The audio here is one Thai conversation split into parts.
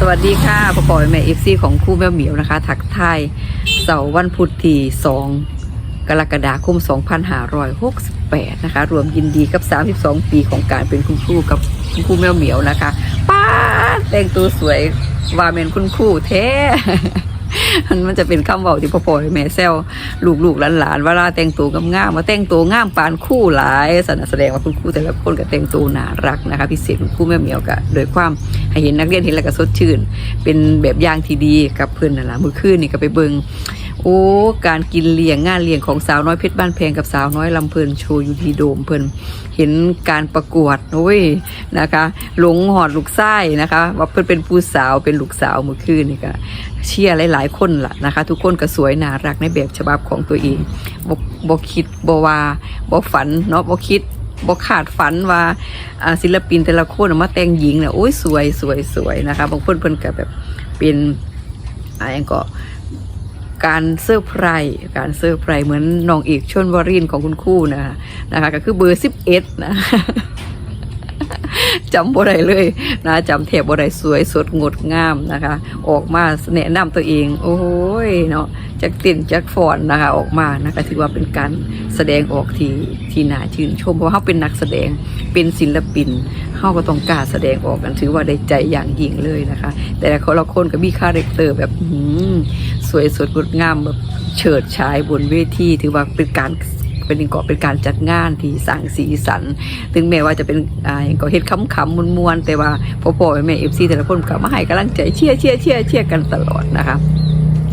สวัสดีค่ะพ่อปอยแม่เอฟซีของคู่แม่เหมียวนะคะทักไทยเสาร์วันพุธที่2กรกฎาคม 2568 นะคะ รวมยินดีกับ 32 ปีของการเป็นคุณครูกับคุณครูแม่เหมียวนะคะป้าแต่งตัวสวยว่าเป็นคุณครูเท่ มันมันจะเป็นคำเว้าที่พ่อปอยแม่แซวลูกๆหลานๆเวลาแต่งตัวงามๆมาแต่งตัวงามปานคู่หลายสนแสดงว่าคุณครูแต่ละคนก็แต่งตัวน่ารักนะคะ พิเศษคุณครูแม่เหมียวก็โดยความให้เห็นนักเรียนเห็นแล้วก็สดชื่น เป็นแบบอย่างที่ดีกับเพื่อนนั่นแหละมือคืนนี่ก็ไปเบิง โอ้การกินเลี้ยงงานเลี้ยงของสาวน้อยเพชรบ้านแพงกับสาวน้อยลำเพลินโชว์อยู่ที่โดมเพลินเห็นการประกวดโอ้ยนะคะหลงหอดลูกไส้นะคะ ว่าเพิ่นเป็นผู้สาวเป็นลูกสาวเมื่อคืนนี่ก็เชียร์หลาย ๆ คนล่ะนะคะ ทุกคนก็สวยน่ารักในแบบฉบับของตัวเองบบ่คิดบ่วาบ่ฝันเนาะบ่คิดบ่ขาดฝันว่าศิลปินแต่ละคนมาแต่งหญิงเนี่ยโอ้ยสวยสวยสวยนะคะบางคนเพิ่นก็แบบเป็นอะไรก็ การเซอร์ไพรส์การเซอร์ไพรส์เหมือนน้องเอกชนวรินทร์ของคุณคู่นะคะนะคะก็คือเบอร์สิบเอ็ดนะจำบ่ได้เลยนะจำแทบบ่ได้สวยสดงดงามนะคะ ออกมาแนะนำตัวเอง โอ้ยเนาะจากติ่นจากฟอนนะคะ ออกมานะคะถือว่าเป็นการแสดงออกที่ที่น่าชื่นชมเพราะเขาเป็นนักแสดงเป็นศิลปินเขาก็ต้องกล้าแสดงออกกันถือว่าได้ใจอย่างยิ่งเลยนะคะ แต่ละคนละคนก็มีคาแรคเตอร์แบบ สวยสดงดงามแบบเฉิดฉายบนเวทีถือว่าเป็นการเป็นเก่อเป็นการจัดงานที่สร้างสีสัน ถึงแม้ว่าจะเป็นอ่าก็เฮ็ดขำๆมวนๆแต่ว่าพ่อพ่อแม่เอฟซีแต่ละคนก็มาให้กำลังใจเชียร์เชียร์เชียร์เชียร์กันตลอดนะคะ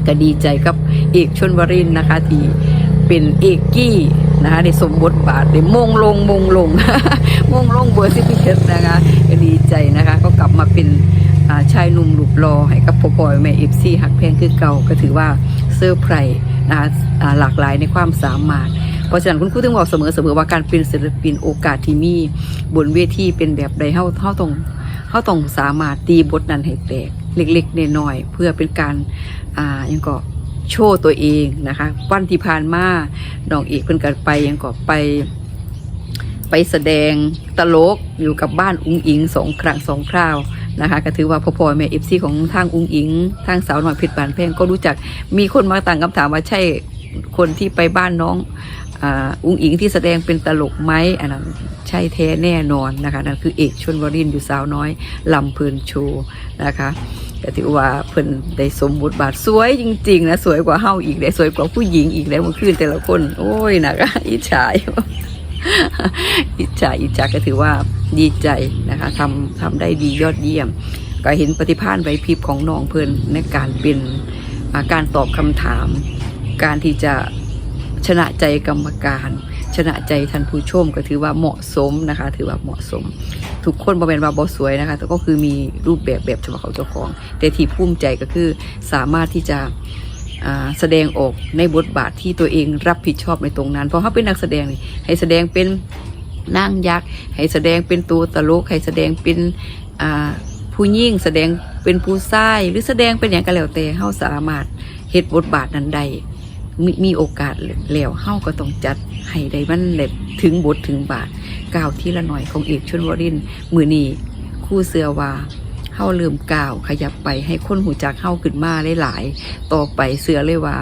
ก็ดีใจกับเอกชนวรินทร์นะคะที่เป็นเอกกี้นะคะในสมบทบาทในมงลงมงลงมงลงเบอร์สิบเอ็ดนะคะก็ดีใจนะคะ ก็กลับมาเป็น ชายหนุ่มหลุบรอให้กับพ่อพ่อแม่เอฟซีหักแพงคือเก่าก็ถือว่าเซอร์ไพรส์นะหลากหลายในความสามารถเพราะฉะนั้นคุณครูถึงบอกเสมอเสมอว่าการเป็นศิลปินโอกาสที่มีบนเวทีเป็นแบบใดเฮาเฮาต้องเฮาต้องสามารถตีบทนั้นให้แตกเล็กๆน้อยๆเพื่อเป็นการอ่ายังก็โชว์ตัวเองนะคะวันที่ผ่านมาน้องเอกเพิ่นก็ไปยังก็ไปไปแสดงตลกอยู่กับบ้านอุ้งอิงสองครั้งสองคราว นะคะก็ถือว่าพ่อพ่อแม่เอฟซีของทางอุ้งอิง ทางสาวหน่อยเพชรบานแพงก็รู้จักมีคนมาตั้งคำถามว่าใช่คนที่ไปบ้านน้องอาอุ้งอิงที่แสดงเป็นตลกไหมอันนั้นใช่แท้แน่นอนนะคะนั่นคือเอกชนวรินทร์อยู่สาวน้อยลำเพลินโชว์นะคะก็ถือว่าเพิ่นได้สมบทบาทสวยจริงๆนะสวยกว่าเฮาอีกได้สวยกว่าผู้หญิงอีกแล้วเมื่อคืนแต่ละคน โอ้ยนะคะอิจฉา อิจฉาอิจฉาก็ถือว่าดีใจนะคะทำทำได้ดียอดเยี่ยม ก็เห็นปฏิภาณไวพริบของน้องเพลินในการเป็นาการตอบคำถาม การที่จะชนะใจกรรมการ ชนะใจท่านผู้ชมก็ถือว่าเหมาะสมนะคะ ถือว่าเหมาะสม ทุกคนบอเป็นว่าบอสวยนะคะ แต่ก็คือมีรูปแบบแบบฉบับของเจ้าของ แต่ที่ภูมิใจก็คือสามารถที่จะ แสดงออกในบทบาทที่ตัวเองรับผิดชอบในตรงนั้น เพราะเขาเป็นนักแสดงให้แสดงเป็นนางยักษ์ให้แสดงเป็นตัวตลกให้แสดงเป็นผู้ยิ่งแสดงเป็นผู้ชายหรือแสดงเป็นอย่างก็แล้วแต่เขาสามารถเฮ็ดบทบาทนั้นใดมมีโอกาสแล้วเฮาก็ต้องจัดให้ได้มันเล็บถึงบทถึงบาทก้าวที่ละหน่อยของเอกชนวรินทร์มือนีคู่เสือว่า เฮาเริ่มก้าว ขยับไปให้คนหูจักเฮาขึ้นมาหลายๆต่อไปเสือเลยว่า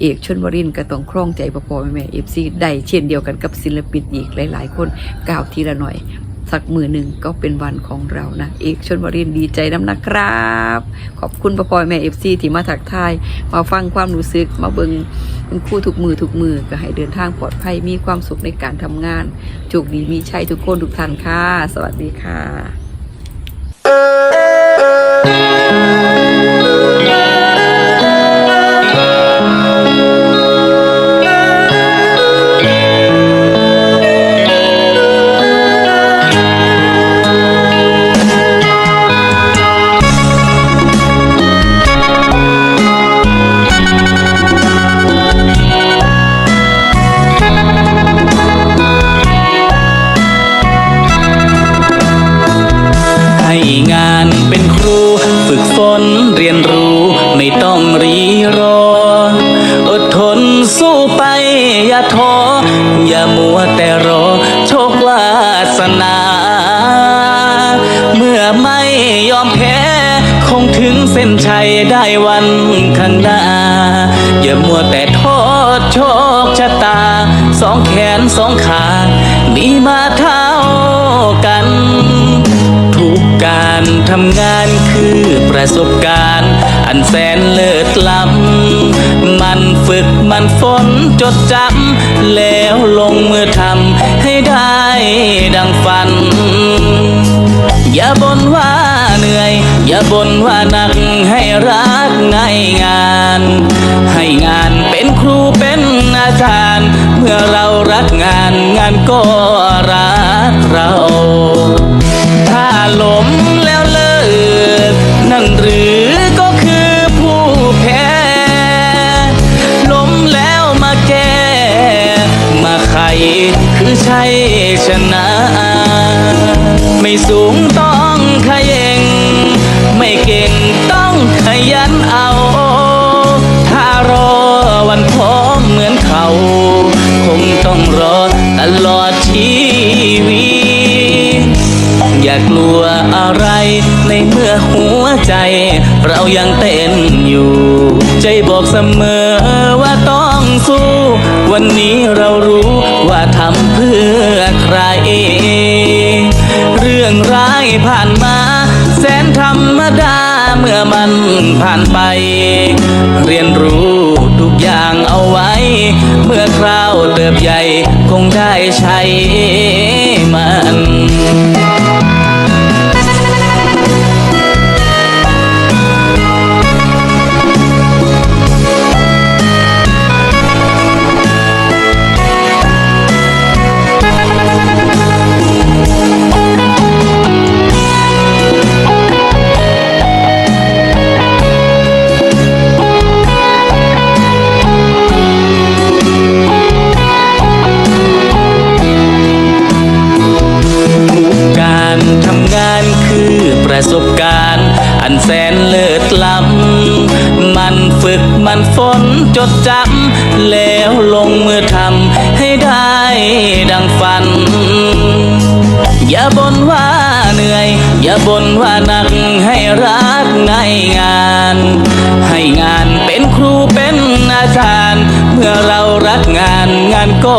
เอกชนวรินก็ต้องคล่องใจพอๆแม่เอฟซีได้เช่นเดียวกันกับศิลปินอีกหลาย ๆ คนก้าวทีละหน่อย สักมือหนึ่งก็เป็นวันของเรานะ เอกชนวรินดีใจน้ำนะครับ ขอบคุณพอๆแม่เอฟซีที่มาถักทาย มาฟังความรู้สึกมาเบิงคุณครู่ทุกมือทุกมือก็ให้เดินทางปลอดภัยมีความสุขในการทำงานโชคดีมีชัยทุกคนทุกท่านค่ะสวัสดีค่ะ Amen. สองขา มีมาเท่ากัน ทุกการทำงานคือประสบการณ์ อันแสนเลิศล้ำมันฝึกมันฝนจดจำแล้วลงมือทำให้ได้ดังฝัน อย่าบ่นว่าเหนื่อย อย่าบ่นว่าหนักให้รักง่ายงาน ให้งานเป็นครูเป็นอาจารย์ อเรารักงานงานก็รักเรา ถ้าล้มแล้วเลิกนั่นหรือก็คือผู้แพ้ล้มแล้วมาแก้มาไขคือใช่ชนะ ไม่สูงต้องขย่งไม่เก่งต้องขยันเอา ถ้ารอวันพร้อมเหมือนเขา ต้องรอตลอดชีวิต อย่ากลัวอะไรในเมื่อหัวใจ เรายังเต้นอยู่ ใจบอกเสมอว่าต้องสู้ วันนี้เรารู้ว่าทำเพื่อใคร เรื่องร้ายผ่านมา แสนธรรมดา เมื่อมันผ่านไป เรียนรู้ทุกอย่างเอาไว้ เมื่อคราวเติบใหญ่คงได้ใช้มัน ประสบการณ์ อันแสนเลิศล้ำมันฝึกมันฝนจดจำแล้วลงมือทำให้ได้ดังฝัน อย่าบ่นว่าเหนื่อย อย่าบ่นว่าหนักให้รักง่ายงาน ให้งานเป็นครูเป็นอาจารย์ เมื่อเรารักงานงานก็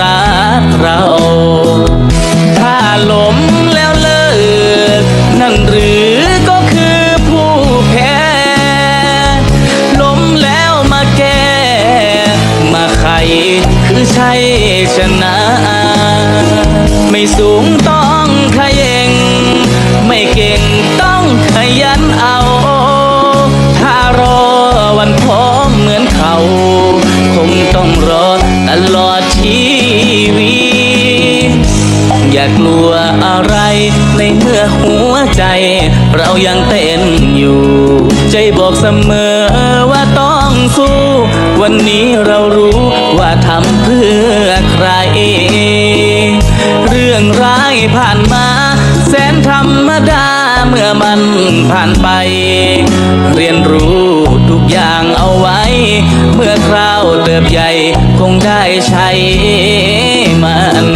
รักเรา ถ้าล้มแล้ว นั่นหรือก็คือผู้แพ้ ล้มแล้วมาแก้ มาไขคือใช่ชนะ ไม่สูงต้องขย่งไม่เก่งต้องขยันเอา ถ้ารอวันพร้อมเหมือนเขา คงต้องรอตลอดชีวิตอย่ากลัวอะไรในเมื่อหัว เรายังเต้นอยู่ ใจบอกเสมอว่าต้องสู้ วันนี้เรารู้ว่าทำเพื่อใคร เรื่องร้ายผ่านมา แสนธรรมดาเมื่อมันผ่านไป เรียนรู้ทุกอย่างเอาไว้ เมื่อคราวเติบใหญ่คงได้ใช้มัน